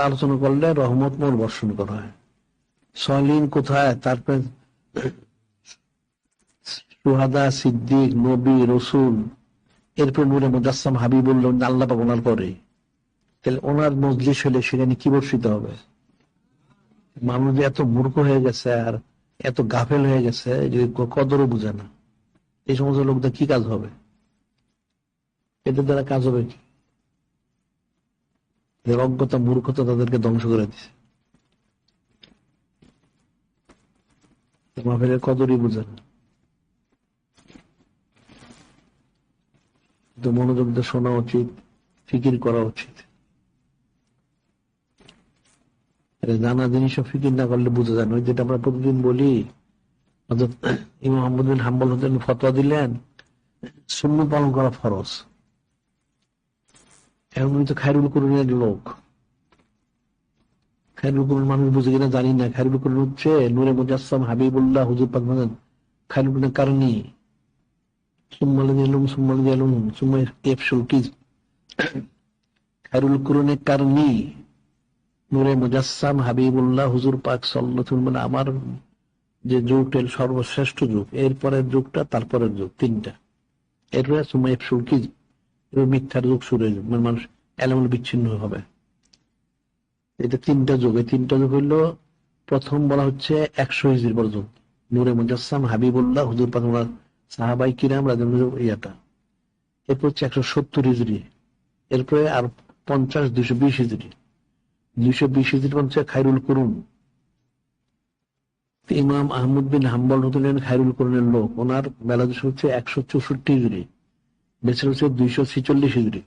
আলোচনা করলে রহমত মোর বর্ষণ করা হয়। সলিহীন কোথায়? তারপরে সুহাদা, সিদ্দিক, নবী, রসুল, এরপর নূরে মুজাসসাম হাবিবুল্লাহ আল্লাহ পাক ওনার পরে। তাহলে ওনার মজলিস হলে সেখানে কি বর্ষিত হবে? মানুষ এত মূর্খ হয়ে গেছে আর এত গাফেল হয়ে গেছে যে ক- কদরও বুঝে না। এই সমস্ত লোকদের কি কাজ হবে? এদের দ্বারা কাজ হবে কি? এদের অজ্ঞতা, মূর্খতা তাদেরকে ধ্বংস করে দিছে। মাহফিলের কদরই বুঝে না। তো মনোযোগ দিয়ে শোনা উচিত, ফিকির করা উচিত। জানা জিনিসও ফিকির না করলে বুঝে যায় না। ওই যেটা আমরা প্রতিদিন বলি ইমাম হাম্বল হতেন ফতোয়া দিলেন শূন্য পালন করা ফরজ। এখন উনি খায়রুল করুনের লোক। খায়রুল করুন মানুষ বুঝে কিনা জানি না। খায়রুল করুন হচ্ছে নূরে মুজাসসাম হাবিবুল্লাহ হুজুর পাক বলেন খায়রুল করুনের কারণে। সুম্মা কি খায়রুল করুনের কারণে হাবিবুল্লাহ হুজুর পাক আমার যে যুগটা সর্বশ্রেষ্ঠ যুগ, এরপরের যুগটা, তারপরের যুগ, তিনটা। এরপরে সুম্মা এফসুল কি এবার মিথ্যার যুগ শুরু হয়ে যাবে। মানে মানুষ এলোমেলো বিচ্ছিন্ন হবে। এটা তিনটা যুগ। এই তিনটা যুগ হইল, প্রথম বলা হচ্ছে একশো হিজড়ি পর্যন্ত নূরে মুজাসসাম, হাবিবুল্লাহ, হুজুর পাক সাহাবাই কিরাম রাজন ইয়াটা। এরপর হচ্ছে একশো সত্তর হিজড়ি এরপরে আর পঞ্চাশ, দুইশো বিশ হিজড়ি দুইশো বিশ হিজড়ি হচ্ছে খাইরুল করুন। ইমাম আহমদ বিন হাম্বল হতেন খাইরুল করুনের লোক। ওনার বেলা দোষ হচ্ছে একশো চৌষট্টি হিজড়ি হচ্ছে দুইশো ছিচল্লিশ হিজড়ি।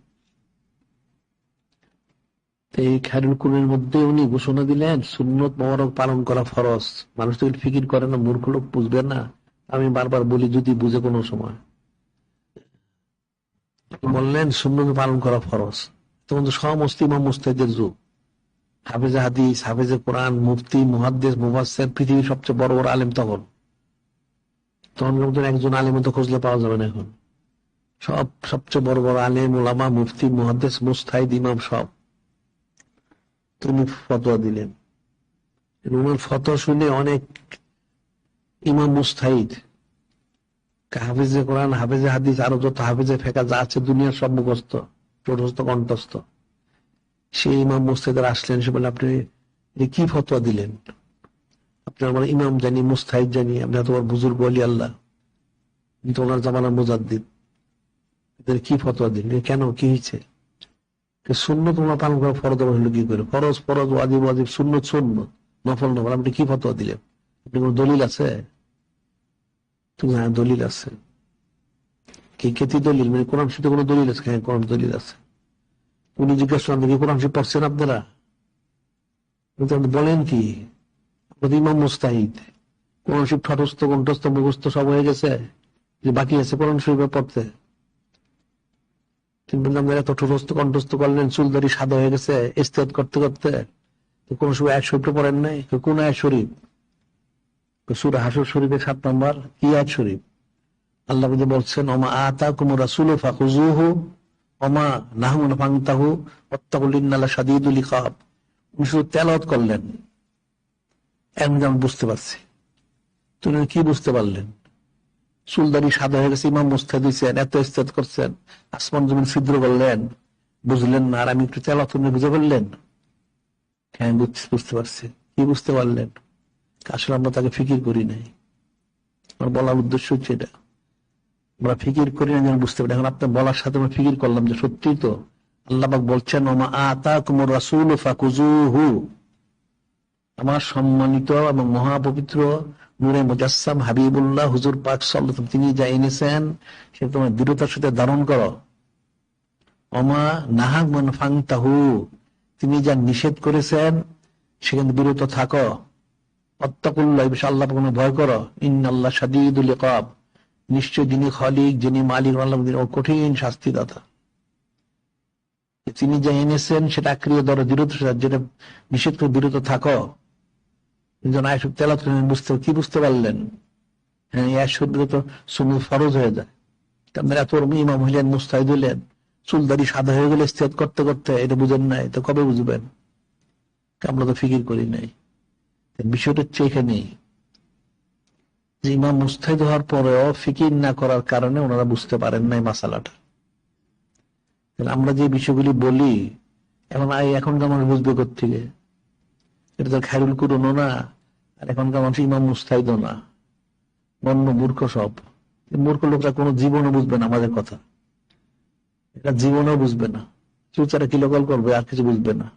এই খাইরুল কুরের মধ্যে উনি ঘোষণা দিলেন, সুন্নত মোবারক পালন করা ফরজ। মানুষ তো ফিকির করে না, মূর্খ লোক বুঝবে না। আমি বারবার বলি, যদি বুঝে কোনো সময়। বললেন, সুন্নত পালন করা ফরজ। তখন তো সমস্ত ইমাম মুস্তাহিদের যুগ। হাফেজে হাদিস, হাফেজে কোরআন, মুফতি, মুহাদ্দিস, মুফাসসির, পৃথিবীর সবচেয়ে বড় বড় আলেম তখন। তখন একজন আলেম তো খুঁজলে পাওয়া যাবে না এখন। সব, সবচেয়ে বড় বড় আলেম ওলামা মুফতি, মুহাদ্দিস, মুস্তাহিদ, ইমাম সব। তুমি ফতোয়া দিলেন। ওনার ফতোয়া শুনে অনেক ইমাম মুস্তাহিদ হাফিজে কোরআন, হাফিজে হাদিস, আরও যত হাফিজে ফেকা যা আছে দুনিয়ার সব মুখস্থ টোটস্থ কণ্ঠস্থ। সেই ইমাম মুস্তাহিদের আসলেন, সে বলে আপনি কি ফতোয়া দিলেন? আপনি আমার ইমাম জানি, মুস্তাহিদ জানি, আপনি তোমার বুজুর্গ আলী আল্লাহ। কিন্তু ওনার জামানার মুজাদ্দিদ। কি ফতোয়া দিন কেন, কি হয়েছে? শূন্য তোমরা পালন করা ফরজ হলো কি করে? ফরজ ফরজ, ওয়াজিব ওয়াজিব শূন্য শূন্য নফল নফল। আপনি কি ফতোয়া দিলেন? আপনি কোনো দলিল আছে? তুমি হ্যাঁ দলিল আছে। কি কেতি দলিল? মানে কোরআন শীতে কোনো দলিল আছে? হ্যাঁ কোরআন দলিল আছে। উনি জিজ্ঞাসা করেন কি কোরআন শীত পড়ছেন আপনারা? আপনি বলেন কি? আপনাদের ইমাম মুস্তাহিদ। কোরআন শীত ঠটস্থ, কণ্ঠস্থ, মুখস্থ সব হয়ে গেছে। বাকি আছে কোরআন শরীফে পড়তে। কণ্ঠস্থ করলেন চুলদারি সাদা হয়ে গেছে করতে করতে। কোন সময় এক শরীফটা পড়েন নাই? কোন এক শরীফ? সুর হাসুর শরীফের সাত নম্বর, কি এক শরীফ? আল্লাহ বলছেন, ওমা আতা কুমু রাসুল ফাকুজুহু ওমা নাহমুন ফাংতাহু সাদিদুল ইকাব উনি শুধু তেলাওয়াত করলেন। এমন বুঝতে পারছি। তুমি কি বুঝতে পারলেন? চুলদারি সাদা হয়ে গেছে, ইমাম মুস্তা দিয়েছেন এত ইস্তেদ করছেন। আসমান জমিন ছিদ্র করলেন। বুঝলেন না, আর আমি একটু তেলাওয়াত করে বুঝে বললেন হ্যাঁ বুঝতে পারছি। কি বুঝতে পারলেন? আসলে আমরা তাকে ফিকির করি নাই। আমার বলার উদ্দেশ্য হচ্ছে এটা। আমরা ফিকির করি না যেন বুঝতে পারি। এখন আপনার বলার সাথে আমরা ফিকির করলাম যে সত্যি তো আল্লাহবাক বলছেন, ওমা আতা কুমুর রাসুল ফাকুজুহু আমার সম্মানিত এবং মহাপবিত্র নূরে মুজাসসাম হাবিবুল্লাহ হুজুর পাক সাল্লাল্লাহু তিনি যা এনেছেন সে তোমার দৃঢ়তার সাথে ধারণ করো। অমা নাহাক মান ফাংতাহু, তিনি যা নিষেধ করেছেন, সেখানে বিরত থাকো। অত্তাকুল্লাহ আল্লাহ ভয় করো। নিশ্চয় যিনি যিনি মালিক, আল্লাহ কঠিন শাস্তিদাতা তিনি যা এনেছেন, সেটা আক্রিয় ধরো বিরত যেটা নিষেধ করে বিরত থাকো। যেন আয়সব তেলাত করে বুঝতে, কি বুঝতে পারলেন? হ্যাঁ এই আয়সব তো সুন্দর ফরজ হয়ে যায়। আপনার এত বড় ইমাম হইলেন, মুস্তাহিদ হইলেন চুলদারি সাদা হয়ে গেলে ইস্তেহাদ করতে করতে এটা বুঝেন নাই, তো কবে বুঝবেন? আমরা তো ফিকির করি নাই। বিষয়টা হচ্ছে এখানেই যে ইমাম মুস্তাহিদ হওয়ার পরেও ফিকির না করার কারণে ওনারা বুঝতে পারেন নাই মাসালাটা। আমরা যে বিষয়গুলি বলি, এখন এখনকার মানুষ বুঝবে থেকে এটা তো খাইরুল কুরুনো না, আর এখনকার মানুষ ইমাম মুস্তাহিদও না। বন্য মূর্খ সব। মূর্খ লোকরা কোনো জীবনে বুঝবে না আমাদের কথা। এটা জীবনেও বুঝবে না। ফিউচারে কিলোকল করবে, আর কিছু বুঝবে না।